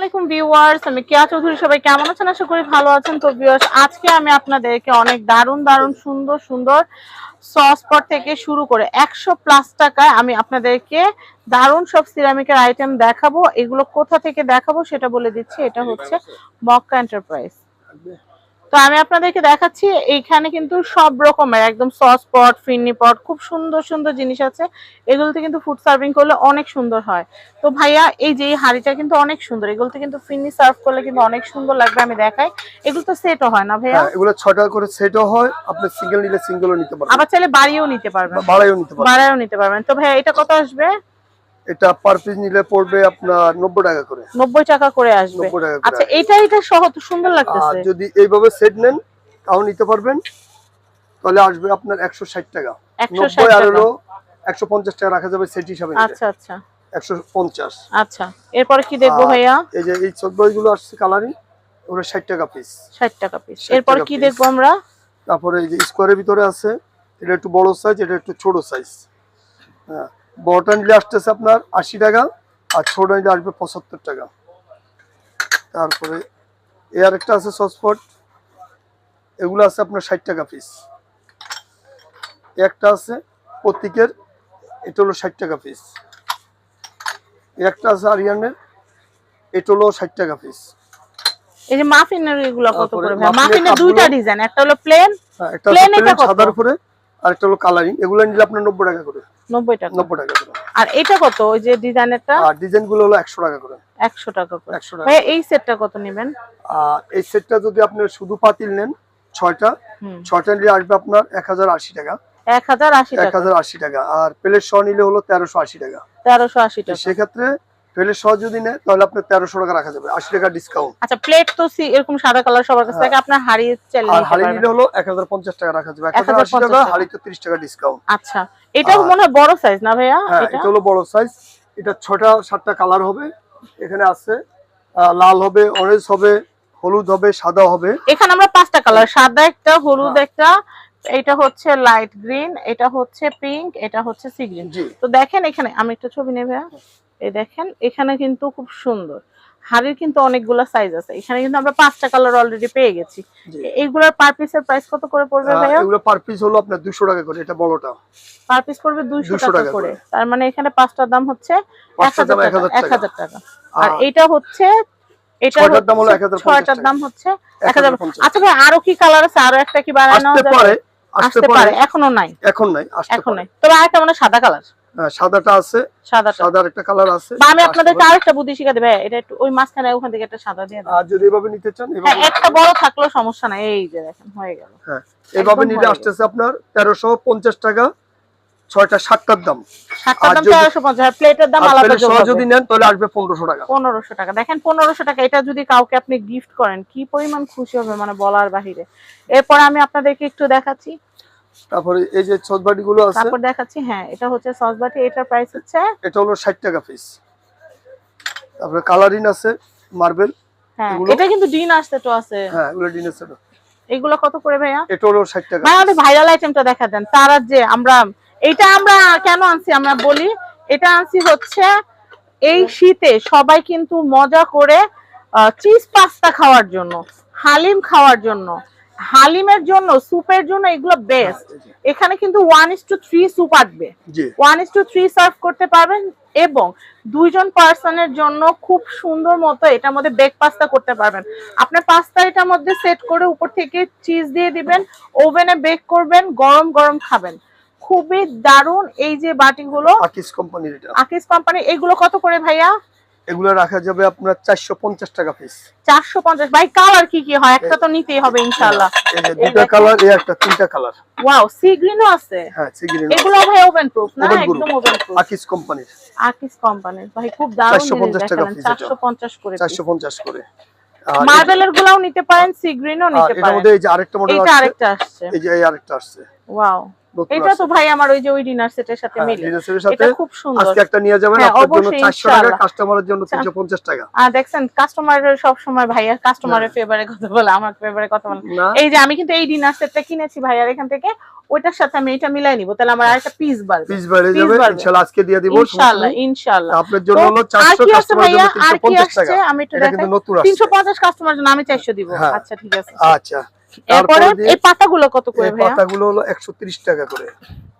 আলাইকুম ভিউয়ার্স, আমি কেয়া চৌধুরী, সবাই কেমন আছেন? আশা করি ভালো আছেন। তো ভিউয়ার্স, আজকে আমি আপনাদেরকে অনেক দারুণ দারুণ, সুন্দর সুন্দর সসপট থেকে শুরু করে একশো প্লাস টাকায় আমি আপনাদেরকে দারুণ সব সিরামিকের আইটেম দেখাবো। এগুলো কোথা থেকে দেখাবো সেটা বলে দিচ্ছি। এটা হচ্ছে মক্কা এন্টারপ্রাইজ তো আমি আপনাদেরকে দেখাচ্ছি এইখানে কিন্তু সব রকমের একদম সস পট ফিন্নি পট খুব সুন্দর সুন্দর জিনিস আছে। এগুলোতে কিন্তু ফুড সার্ভিং করলে অনেক সুন্দর হয়। তো ভাইয়া এই যে এই হাঁড়িটা কিন্তু অনেক সুন্দর এগুলোতে কিন্তু ফিন্নি সার্ভ করলে কিন্তু অনেক সুন্দর লাগবে আমি দেখাই। এগুলো তো সেটও হয় না ভাইয়া? হ্যাঁ এগুলো ছয় টাকা করে সেটও হয় আপনি সিঙ্গেল নিলে সিঙ্গেলও নিতে পারবেন। আবার চাইলে বাড়িও নিতে পারবেন। বা বাড়াইও নিতে পারবেন। বাড়ায়ও নিতে পারবেন। তো ভাইয়া এটা কত আসবে? এটা পার পিস নিলে পড়বে আপনার নব্বই টাকা করে। নব্বই টাকা করে আসবে। আচ্ছা এটা এটা সহ তো সুন্দর লাগতেছে। যদি এইভাবে সেট নেন তাও নিতে পারবেন। তাহলে আসবে আপনার একশো ষাট টাকা। একশো ষাট নব্বই আর হলো একশো পঞ্চাশ টাকা রাখা যাবে সেট হিসাবে আচ্ছা আচ্ছা। একশো পঞ্চাশ। আচ্ছা এরপরে কি দেখব ভাইয়া? এই যে এই চোদ্দগুলো আসছে কালারিং ওগুলো ষাট টাকা পিস ষাট টাকা পিস 60 এরপরে কি। দেখব আমরা? তারপরে এই যে স্কোয়ারের ভিতরে আছে এটা একটু বড় সাইজ এটা একটু ছোট সাইজ হ্যাঁ বড়টা নিলে আসতেছে আপনার আশি টাকা আর ছোট নিলে আসবে পঁচাত্তর টাকা। তারপরে এ আরেকটা আছে সসপট এগুলো আছে আপনার ষাট টাকা পিস একটা আছে প্রতীকের এটা হলো ষাট টাকা পিস একটা আছে আরিয়ানের এটা হলো ষাট টাকা পিস এই যে মাফিনের এগুলো কত করে মাফিনের দুইটা ডিজাইন একটা হলো প্লেন হ্যাঁ একটা Plain এটা কত? সাদার উপরে। আর একটা হলো কালারিং এগুলো নিলে আপনার নব্বই টাকা করে। নব্বই টাকা। নব্বই টাকা করে। আর এটা কত? ওই যে ডিজাইনেরটা? আর ডিজাইনগুলো হলো একশো টাকা করে। একশো টাকা করে। একশো টাকা। এই সেটটা কত নেবেন? এই সেটটা যদি আপনি শুধু পাতিল নেন ছয়টা ছয়টা নিলে আসবে আপনার এক হাজার আশি টাকা। এক হাজার আশি টাকা। আর প্লেট সহ নিলে হলো তেরোশো আশি টাকা। তেরোশো আশি টাকা। সেক্ষেত্রে প্লেট সহ যদি নেয় তাহলে আপনার তেরোশো টাকা রাখা যাবে আশি টাকা ডিসকাউন্ট আচ্ছা প্লেট তো এরকম সাদা কালার সবার কাছে থাকে আপনার চাইলে আর হাড়ি নিলে হলো এক হাজার পঞ্চাশ টাকা রাখা যাবে এক হাজার আশি টাকা। হাড়িতে তিরিশ টাকা ডিসকাউন্ট আচ্ছা এটা মনে হয় বড় সাইজ না ভাইয়া? হ্যাঁ এটা? হলো বড় সাইজ এটা ছটা সাতটা কালার হবে এখানে আছে লাল হবে অরেঞ্জ হবে হলুদ হবে সাদা হবে। এখানে আমরা পাঁচটা কালার সাদা একটা হলুদ হ্যাঁ। একটা এটা হচ্ছে লাইট গ্রিন এটা হচ্ছে পিঙ্ক এটা হচ্ছে সি গ্রিন তো দেখেন এখানে আমি একটা ছবি নেবে এই দেখেন এখানে কিন্তু খুব সুন্দর। হাড়ির কিন্তু অনেকগুলো সাইজ আছে। এখানে কিন্তু আমরা পাঁচটা কালার অলরেডি পেয়ে গেছি। এইগুলোর পার পিসের প্রাইস কত করে পড়বে ভাইয়া? এগুলো পার পিস হলো আপনার দুশো টাকা করে এটা বড়টা। পার পিস পড়বে 200 টাকা করে। তার মানে এখানে পাঁচটার দাম হচ্ছে এক পাঁচটার হাজার দাম এক টাকা। হাজার টাকা। আর এটা হচ্ছে এটা ছয়টার দাম হলো হচ্ছে- 1050 ছয়টার দাম হচ্ছে এক হাজার 1050 আচ্ছা ভাই আরও কি কালার আছে? আরও একটা কি বাড়ানো আসতে যাবে? আসতে পারে। এখনও নাই। এখন নাই এখন নাই। তবে আরেকটা মানে সাদা কালার হ্যাঁ, সাদাটা আছে সাদা সাদার একটা কালার আছে। বা আমি আসতে আপনাদেরকে পারে। আরেকটা বুদ্ধি শিখা দেবে। এটা একটু ওই মাঝখানে ওখান থেকে একটা সাদা দিয়ে আর যদি এভাবে নিতে চান হ্যাঁ এভাবে একটা বড় থাকলেও সমস্যা নাই। এই যে দেখেন হয়ে গেল। হ্যাঁ এভাবে নিলে আসতেছে আপনার তেরোশো পঞ্চাশ টাকা। ছয়টা সাতটার দাম। যদি- নেন তাহলে আসবে পনেরোশো টাকা। পনেরোশো টাকা। দেখেন পনেরোশো টাকা। এটা যদি কাউকে আপনি গিফট করেন কি পরিমাণ খুশি হবে মানে বলার বাহিরে। এরপর আমি আপনাদেরকে একটু দেখাচ্ছি। তারপরে এই যে ছজবাটি গুলো আছে তারপর দেখাচ্ছি হ্যাঁ এটা হচ্ছে সসবাটি এটার প্রাইস হচ্ছে এটা হলো ষাট টাকা পিস তারপরে কালারিন আছে মার্বেল হ্যাঁ এটা কিন্তু ডিন আসতে তো আছে। হ্যাঁ এগুলো কত করে ভাইয়া? এটা হলো ষাট টাকা ভাই আমাদের ভাইরাল আইটেমটা দেখা দেন। তারা যে আমরা এটা আমরা কেন আনছি আমরা বলি? এটা আনছি হচ্ছে এই শীতে সবাই কিন্তু মজা করে চিজ পাস্তা খাওয়ার জন্য হালিম খাওয়ার জন্য হালিমের জন্য স্যুপের জন্য এগুলো বেস্ট এখানে কিন্তু one is to three soup আসবে। One is to three serve করতে পারবেন এবং দুইজন পার্সনের জন্য খুব সুন্দর মতো এটার মধ্যে বেক পাস্তা করতে পারবেন। আপনি পাস্তা এটার মধ্যে সেট করে উপর থেকে চিজ দিয়ে দিবেন ওভেনে বেক করবেন গরম গরম খাবেন। খুবই দারুণ এই যে বাটিগুলো। আকিস কোম্পানির এটা। আকিস কোম্পানি এগুলো কত করে ভাইয়া? এগুলো রাখা যাবে আপনার চারশো পঞ্চাশ টাকা পিস চারশো পঞ্চাশ। ভাই কালার কি কি হয়? একটা তো নিতেই হবে এই যে এই কালার এই একটা তিনটা কালার ওয়াও সি গ্রিনও আছে? হ্যাঁ সিগিরিন এগুলো ভাই ওভেন প্রুফ না একদম ওভেন প্রুফ আকিস কোম্পানির। আকিস কোম্পানির। ভাই খুব দারুণ জিনিস 450 টাকা এটা। চারশো পঞ্চাশ করে চারশো পঞ্চাশ করে। মার্বেলের গুলাও নিতে পারেন সি গ্রিনও নিতে পারেন। মধ্যে এই যে আরেকটা মডেল আছে আরেকটা আসছে। এই যে এই আরেকটা আসছে। ওয়াও এটা তো ভাই আমার ওই যে ওই ডিনার সেটের সাথে হ্যাঁ, মিলে। এটা খুব সুন্দর। আজকে একটা নিয়ে যাবেন হ্যাঁ, আপনার জন্য অবশ্যই, চারশো টাকা কাস্টমারের জন্য তিনশো পঞ্চাশ টাকা। আর দেখছেন কাস্টমারের সব সময় ভাইয়া কাস্টমারের ফেভারে কথা বলে আমার ফেভারে কথা বলে। এই যে আমি কিন্তু এই ডিনার সেটটা কিনেছি ভাইয়ার এখান থেকে ওইটার সাথে আমি এটা মিলাই নিব। তাহলে আমার আরেকটা পিস বাড়বে। পিস বেড়ে যাবে ইনশাআল্লাহ আজকে দিয়ে দিব ইনশাআল্লাহ ইনশাআল্লাহ। আপনার জন্য হলো আর চারশো কি আছে কাস্টমারের ভাইয়া? জন্য আর তিনশো কি পঞ্চাশ টাকা। আসছে আমি এটা দেখাই। কিন্তু নতুন তিনশো আসছে পঞ্চাশ জন্য আমি চারশো দিব। হ্যাঁ। আচ্ছা ঠিক আছে। আচ্ছা। তারপরে এই পাতাগুলো কত করে ভাইয়া? পাতাগুলো হলো একশো তিরিশ টাকা করে।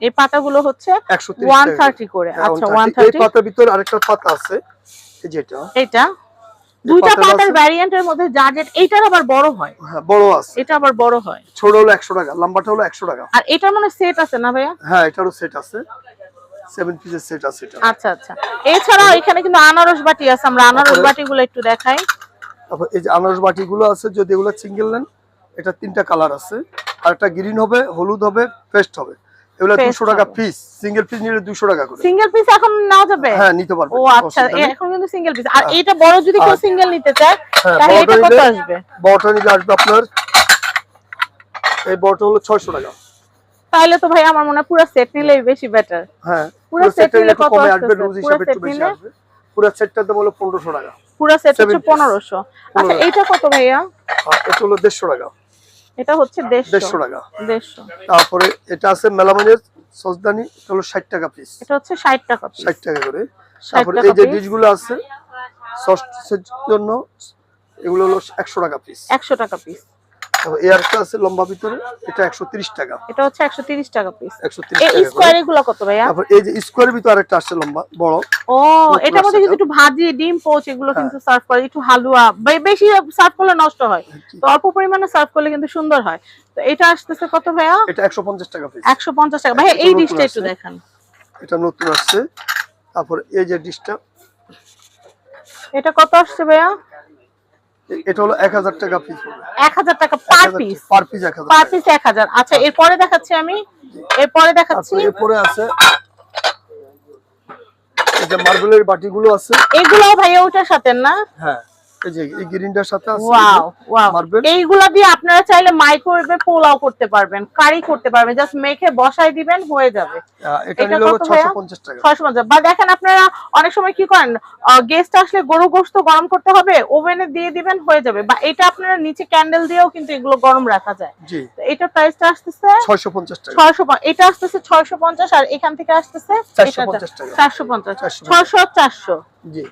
এই পাতাগুলো হচ্ছে একশো ওয়ান থার্টি করে। আচ্ছা ওয়ান এই পাতার ভিতরে আরেকটা পাতা আছে এই যেটা এটা। দুইটা পাতার ভ্যারিয়েন্টের মধ্যে জার্জেট এইটার আবার বড় হয়। হ্যাঁ বড় আছে। এটা আবার বড় হয়। ছোট হলো একশো টাকা লম্বাটা হলো টাকা। আর এটার মানে সেট আছে না ভাইয়া? হ্যাঁ এটারও সেট আছে। সেভেন পিসের সেট আছে এটা আচ্ছা আচ্ছা। এখানে কিন্তু আনারস বাটি আছে। আমরা আনারস বাটিগুলো একটু দেখাই। তারপর এই যে আনারস বাটিগুলো আছে যদি এগুলো সিঙ্গেল নেন এটা তিনটা কালার আছে। আর একটা গ্রিন হবে হলুদ হবে পেস্ট হবে। এগুলো টাকা পিস সিঙ্গেল পিস নিলে দুশো টাকা করে। সিঙ্গেল পিস এখন নেওয়া যাবে? হ্যাঁ নিতে পারবে ও আচ্ছা এখন কিন্তু সিঙ্গেল পিস আর হ্যাঁ। এটা বড় যদি কেউ সিঙ্গেল নিতে চায় হ্যাঁ তাহলে এটা কত আসবে? বড়টা নিলে আসবে আপনার এই বড়টা হলো ছয়শো টাকা। তাহলে তো ভাই আমার মনে হয় পুরো সেট নিলেই বেশি বেটার হ্যাঁ পুরো সেটটা নিলে কত আসবে আসতেছে? রোজ একটু বেশি আসবে। পুরো সেটটার দাম হলো টাকা। পুরো সেট হচ্ছে আচ্ছা 1500 এইটা কত ভাইয়া? এটা হলো দেড়শো টাকা। এটা হচ্ছে দেড়শো। দেড়শো টাকা। দেড়শো। তারপরে এটা আছে মেলামানের সজদানি এটা হলো ষাট টাকা পিস এটা হচ্ছে ষাট টাকা পিস ষাট টাকা করে। 60 তারপরে এই যে। ডিশগুলো আছে সসের জন্য এগুলো হলো একশো টাকা পিস একশো টাকা পিস এই আছে লম্বা ভিতরে এটা একশো তিরিশ টাকা। এটা হচ্ছে একশো তিরিশ টাকা পিস একশো তিরিশ এই টাকা করে। স্কোয়ার এগুলো কত ভাইয়া? তারপর এই যে স্কোয়ারের ভিতরে আরেকটা আছে লম্বা বড়। ও এটার মধ্যে কিন্তু একটু ভাজি ডিম পোচ এগুলো হ্যাঁ। কিন্তু সার্ভ করে একটু হালুয়া। বেশি সার্ভ করলে নষ্ট হয়। তো অল্প পরিমাণে সার্ভ করলে কিন্তু সুন্দর হয়। তো এটা আসতেছে কত ভাইয়া? এটা একশো পঞ্চাশ টাকা পিস একশো পঞ্চাশ টাকা। ভাইয়া এই ডিশটা একটু। দেখান। এটা নতুন আসছে। তারপর এই যে ডিশটা। এটা কত আসছে ভাইয়া? এটা হলো এক হাজার টাকা পিস এক হাজার টাকা পার পিস পার পিস এক হাজার পার পিস এক হাজার। আচ্ছা এরপরে দেখাচ্ছি আমি। এরপরে দেখাচ্ছি। এরপরে আছে। এই যে মার্বেলের বাটিগুলো আছে। এগুলো ভাইয়া ওটার সাথে না? হ্যাঁ। এই যে এই গ্রিনটার সাথে আছে ওয়াও ওয়াও এইগুলা দিয়ে আপনারা চাইলে মাইক্রোওয়েভে পোলাও করতে পারবেন কারি করতে পারবেন জাস্ট মেখে বসাই দিবেন হয়ে যাবে। এটা নিলে টাকা। বা দেখেন আপনারা অনেক সময় কি করেন গেস্ট আসলে গরু গোস্ত গরম করতে হবে ওভেনে দিয়ে দিবেন হয়ে যাবে। বা এটা আপনারা নিচে ক্যান্ডেল দিয়েও কিন্তু এগুলো গরম রাখা যায়। জি। এটা প্রাইসটা আসতেছে ছয়শো পঞ্চাশ টাকা। ছয়শো এটা আসতেছে ছয়শো পঞ্চাশ আর এখান থেকে আসতেছে 450 টাকা। চারশো পঞ্চাশ। 450 ছয়শো চারশো।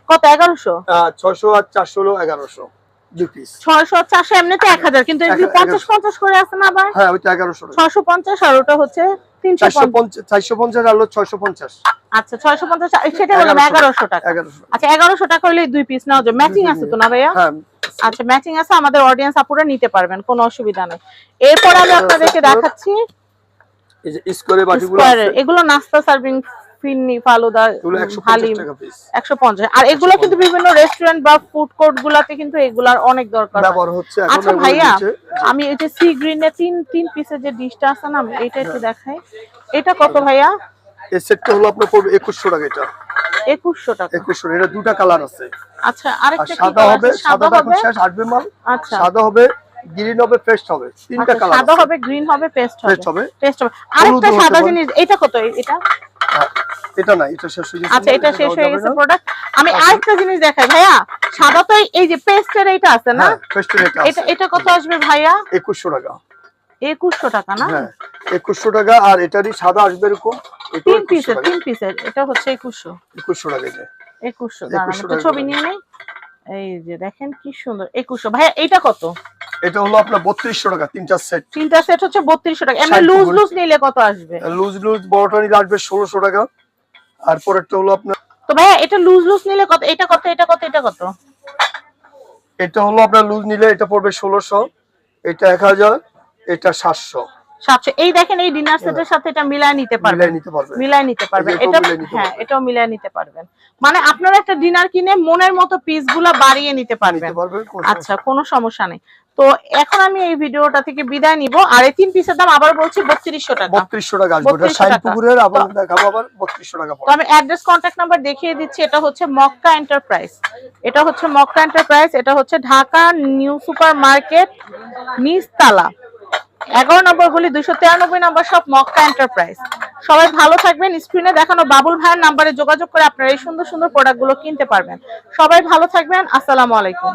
কত এগারোশো? ছয়শো আর চারশো হলো এগারোশো কিন্তু করে আছে না হ্যাঁ ওইটা আর ওটা হচ্ছে আচ্ছা সেটা টাকা আচ্ছা এগারোশো টাকা হলে দুই পিস ম্যাচিং আছে তো না ভাইয়া? হ্যাঁ আচ্ছা ম্যাচিং আছে আমাদের অডিয়েন্স আপুরা নিতে পারবেন কোনো অসুবিধা নেই। এরপর আমি আপনাদেরকে দেখাচ্ছি এগুলো নাস্তা সার্ভিং ফিন্নি ফালুদা হালিম একশো পঞ্চাশ। আর এগুলো কিন্তু বিভিন্ন রেস্টুরেন্ট বা ফুড কোর্ট গুলাতে কিন্তু এগুলার অনেক দরকার হচ্ছে আচ্ছা ভাইয়া আমি এই যে সি গ্রিন গ্রিনে তিন তিন পিসের যে ডিশটা আছে না আমি এটা হ্যাঁ। একটু দেখাই। এটা কত ভাইয়া? এই সেটটা হলো আপনার পড়বে একুশশো টাকা এটা। একুশশো টাকা। এটা দুটা কালার আছে। আচ্ছা আরেকটা সাদা হবে সাদা সাদা এখন হবে? শেষ আসবে মাল। আচ্ছা। সাদা হবে গ্রিন হবে পেস্ট হবে। তিনটা আচ্ছা, কালার সাদা হবে গ্রিন হবে পেস্ট হবে। পেস্ট হবে। পেস্ট হবে। আরেকটা সাদা জিনিস এটা কত? এটা? হ্যাঁ, এটা না এটা শেষ হয়ে গেছে আচ্ছা এটা শেষ হয়ে গেছে প্রোডাক্ট আমি আচ্ছা। আরেকটা জিনিস দেখাই। ভাইয়া সাদা তো এই যে পেস্টের এটা আছে না? হ্যাঁ পেস্টের এটা এটা এটা কত আসবে ভাইয়া? একুশশো টাকা। একুশশো টাকা না? হ্যাঁ একুশশো টাকা আর এটারই সাদা আসবে এরকম। তিন 2100 পিসের তিন পিসের এটা হচ্ছে একুশশো। একুশশো টাকা এটা। একুশশো দাঁড়ান 2100 একটা টাকা ছবি নিয়ে নেই? এই যে দেখেন কি সুন্দর একুশশো। ভাইয়া এটা কত? এটা হলো আপনার বত্রিশশো টাকা তিনটা সেট তিনটা সেট হচ্ছে বত্রিশশো টাকা। এমনি লুজ লুজ নিলে কত আসবে? লুজ লুজ বড়টা নিলে আসবে ষোলোশো টাকা। আর পরেরটা হলো আপনার তো ভাইয়া এটা লুজ লুজ নিলে কত? এটা কত? এটা কত? এটা কত? এটা হলো আপনার লুজ নিলে এটা পড়বে ষোলোশো এটা এক হাজার এটা সাতশো। সাতশো। এই দেখেন এই ডিনার সেটের সাথে এটা মিলায় নিতে পারবেন। মিলাই নিতে পারবেন। এটা হ্যাঁ এটাও মিলাই নিতে পারবেন। মানে আপনারা একটা ডিনার কিনে মনের মতো পিসগুলা বাড়িয়ে নিতে পারবেন। আচ্ছা কোনো সমস্যা নেই। তো এখন আমি এই ভিডিওটা থেকে বিদায় নিব। আর এই তিন পিসের দাম আবার বলছি বত্রিশশো টাকা। বত্রিশশো টাকা আসবে। ওটা 3200 শাইন টাকা। পুকুরের আবার দেখাবো আবার বত্রিশশো টাকা তো আমি অ্যাড্রেস কন্ট্যাক্ট নাম্বার দেখিয়ে দিচ্ছি। এটা হচ্ছে মক্কা এন্টারপ্রাইজ এটা হচ্ছে মক্কা এন্টারপ্রাইজ এটা হচ্ছে ঢাকা নিউ সুপার মার্কেট নিচতলা। এগারো নম্বর গুলি, দুইশো তিরানব্বই নম্বর সব মক্কা এন্টারপ্রাইজ সবাই ভালো থাকবেন স্ক্রিনে দেখানো বাবুল ভাইয়ের নাম্বারে যোগাযোগ করে আপনারা এই সুন্দর সুন্দর প্রোডাক্টগুলো কিনতে পারবেন। সবাই ভালো থাকবেন, আসসালামু আলাইকুম।